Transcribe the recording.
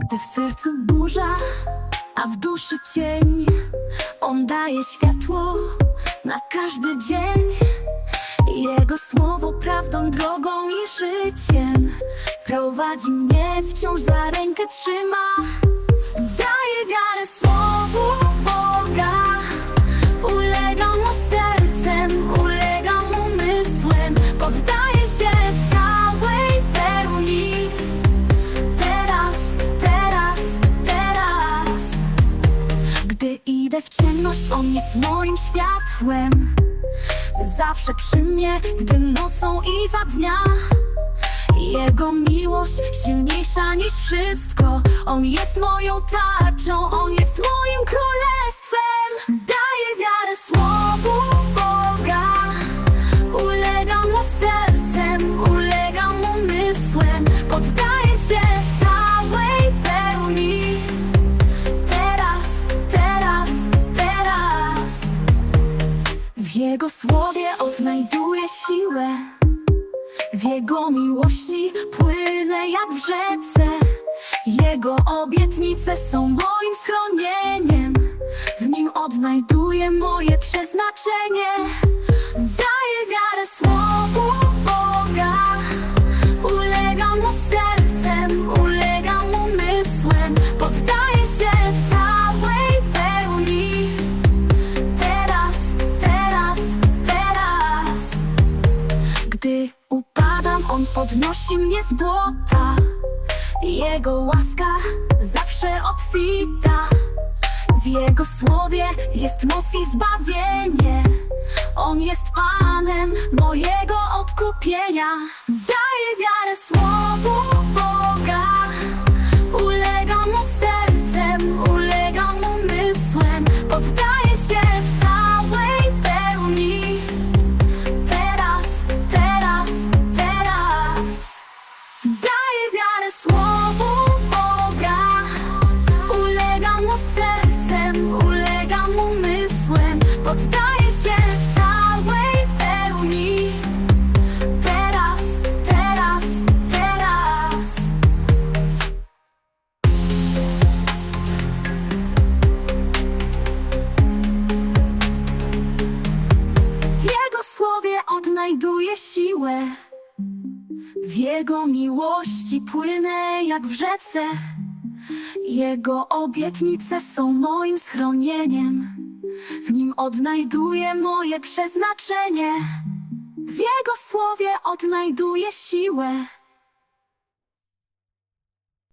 Gdy w sercu burza, a w duszy cień On daje światło na każdy dzień. Jego słowo prawdą, drogą i życiem Prowadzi mnie, wciąż za rękę trzyma idę w ciemność, On jest moim światłem. Zawsze przy mnie, gdy nocą i za dnia. Jego miłość silniejsza niż wszystko. On jest moją tarczą, On jest moim królestwem. Daję wiarę słowu Boga. Ulegam mu sercem, ulegam umysłem Jego słowie odnajduję siłę. W Jego miłości płynę jak w rzece. Jego obietnice są moim schronieniem. W Nim odnajduję moje przeznaczenie podnosi mnie z błota. Jego łaska zawsze obfita. W Jego słowie jest moc i zbawienie. On jest Panem mojego odkupienia. Daję wiarę słowu odnajduję siłę. W Jego miłości płynę jak w rzece. Jego obietnice są moim schronieniem. W Nim odnajduję moje przeznaczenie. W Jego słowie odnajduję siłę